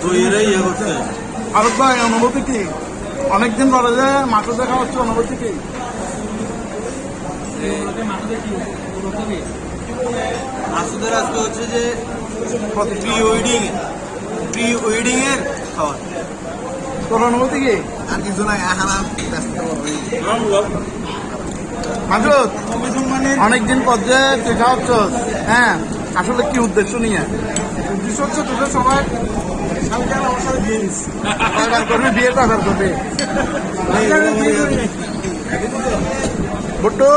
তো এরাই ইয়ে করছে। আরব ভাই অনুভূতি কি? অনেকদিন পরে যে মাছ দেখা হচ্ছে অনুভূতি কি? মাসুদের আজকে হচ্ছে যে প্রি ওয়েডিং প্রি ওয়েডিং এর খাওয়া তোর অনুভূতি কি? আর কিছু নাই মাসুদ অনেকদিন পর যে দেখা হচ্ছে হ্যাঁ আসলে কি উদ্দেশ্য নিয়ে? উদ্দেশ্য হচ্ছে তোদের সবাই করবি ভুট্টু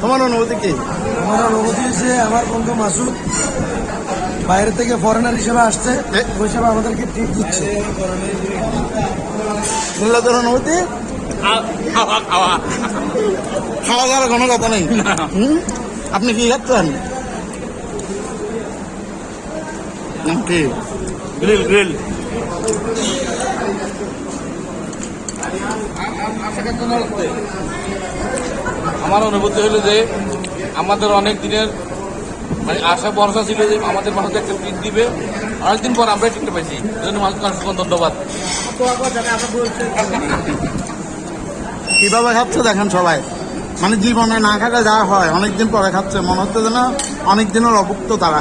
তোমার অনুভূতি কি? আমার অনুভূতি হচ্ছে আমার বন্ধু মাসুদ বাইরে থেকে ফরেনার হিসেবে আসছে? ওই হিসাবে আমাদেরকে ট্রিট দিচ্ছে। তোর অনুভূতি খাওয়া খাওয়া খাওয়া। দাওয়ার কোনো কথা নেই? আপনি কি খাচ্ছেন? কি? Grill grill. আমার অনুভূতি হলো যে আমাদের অনেক দিনের মানে আশা ভরসা ছিল যে আমাদের মানুষকে একটা ট্রিট দিবে। অনেকদিন পর আমরা ট্রিটটা পাইছি। জন্য মানুষকে ধন্যবাদ। কীভাবে খাচ্ছে দেখেন সবাই। মানে জীবনে না খাটা যা হয়, অনেকদিন পরে খাচ্ছে। মনে হচ্ছে যেন অনেকদিনের অভুক্ত তারা।